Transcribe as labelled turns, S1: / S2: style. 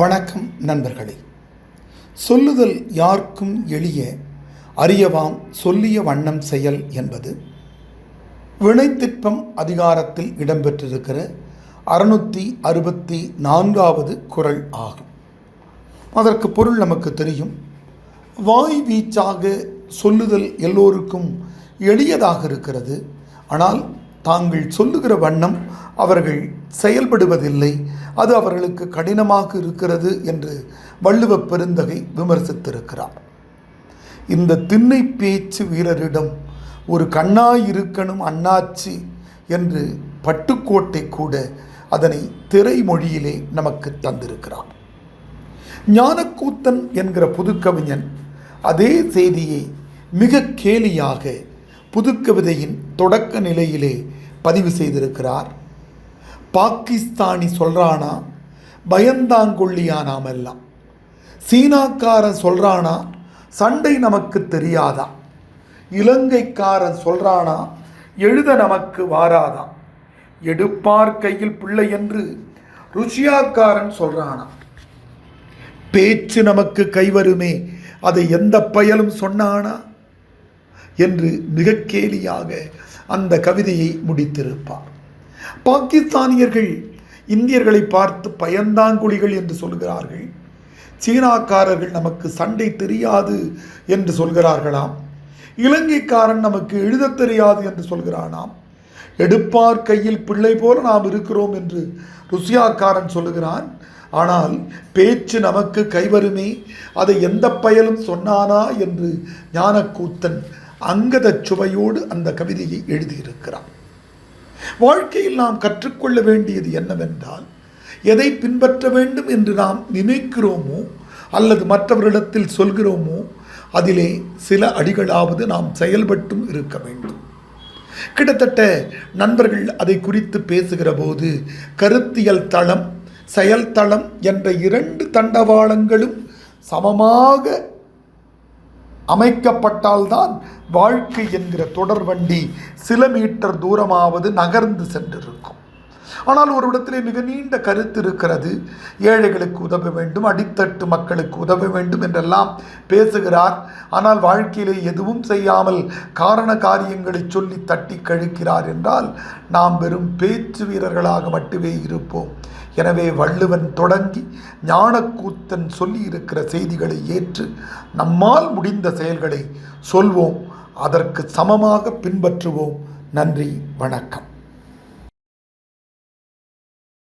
S1: வணக்கம் நண்பர்களே. சொல்லுதல் யாருக்கும் எளிய அறியவாம் சொல்லிய வண்ணம் செயல் என்பது வினைத்திற்பம் அதிகாரத்தில் இடம்பெற்றிருக்கிற அறுநூற்றி அறுபத்தி நான்காவது குறள் ஆகும். அதற்கு பொருள் நமக்கு தெரியும் வாய் வீச்சாக சொல்லுதல் எல்லோருக்கும் எளியதாக இருக்கிறது. ஆனால் தாங்கள் சொல்லுகிற வண்ணம் அவர்கள் செயல்படுவதில்லை. அது அவர்களுக்கு கடினமாக இருக்கிறது என்று வள்ளுவ பெருந்தகை விமர்சித்திருக்கிறார். இந்த திண்ணை பேச்சு வீரரிடம் ஒரு கண்ணாய் இருக்கணும் அண்ணாச்சி என்று பட்டுக்கோட்டை கூட அதனை திரைமொழியிலே நமக்கு தந்திருக்கிறார். ஞானக்கூத்தன் என்கிற புதுக்கவிஞன் அதே செய்தியை மிக கேலியாக புதுக்கவிதையின் தொடக்க நிலையிலே பதிவு செய்திருக்கிறார். பாகிஸ்தானி சொல்கிறானா பயந்தாங்கொள்ளியா நாம் எல்லாம். சீனாக்காரன் சொல்கிறானா சண்டை நமக்கு தெரியாதா? இலங்கைக்காரன் சொல்கிறானா எழுத நமக்கு வாராதா? எடுப்பார் கையில் பிள்ளை என்று ருஷியாக்காரன் சொல்கிறானா பேச்சு நமக்கு கைவருமே அதை எந்த பயலும் சொன்னானா? என்று மிக கேலியாக அந்த கவிதையை முடித்திருப்பார். பாகிஸ்தானியர்கள் இந்தியர்களை பார்த்து பயந்தாங்குழிகள் என்று சொல்கிறார்கள். சீனாக்காரர்கள் நமக்கு சண்டை தெரியாது என்று சொல்கிறார்களாம். இலங்கைக்காரன் நமக்கு எழுதத் தெரியாது என்று சொல்கிறானாம். எடுப்பார் கையில் பிள்ளை போல நாம் இருக்கிறோம் என்று ருசியாக்காரன் சொல்லுகிறான். ஆனால் பேச்சு நமக்கு கைவருமே அதை எந்த பயலும் சொன்னானா என்று ஞானக்கூத்தன் அங்கதச் சுவையோடு அந்த கவிதையை எழுதியிருக்கிறார் வாழ்க்கையில் நாம் கற்றுக்கொள்ள வேண்டியது என்னவென்றால் எதை பின்பற்ற வேண்டும் என்று நாம் நினைக்கிறோமோ அல்லது மற்றவர்களிடத்தில் சொல்கிறோமோ அதிலே சில அடிகளாவது நாம் செயல்பட்டும் இருக்க வேண்டும். கிட்டத்தட்ட நண்பர்கள் அதை குறித்து பேசுகிற போது கருத்தியல் தளம் செயல்தளம் என்ற இரண்டு தண்டவாளங்களும் சமமாக அமைக்கப்பட்டால்தான் வாழ்க்கை என்கிற தொடர்வண்டி சில மீட்டர் தூரமாவது நகர்ந்து சென்றிருக்கும். ஆனால் ஒரு இடத்திலே மிக நீண்ட கருத்து இருக்கிறது. ஏழைகளுக்கு உதவ வேண்டும் அடித்தட்டு மக்களுக்கு உதவ வேண்டும் என்றெல்லாம் பேசுகிறார். ஆனால் வாழ்க்கையிலே எதுவும் செய்யாமல் காரண காரியங்களை சொல்லி தட்டி கழிக்கிறார் என்றால் நாம் வெறும் பேச்சு வீரர்களாக மட்டுமே இருப்போம். எனவே வள்ளுவன் தொடங்கி ஞானக்கூத்தன் சொல்லி இருக்கிற செய்திகளை ஏற்று நம்மால் முடிந்த செயல்களை சொல்வோம். அதற்கு சமமாக பின்பற்றுவோம். நன்றி வணக்கம்.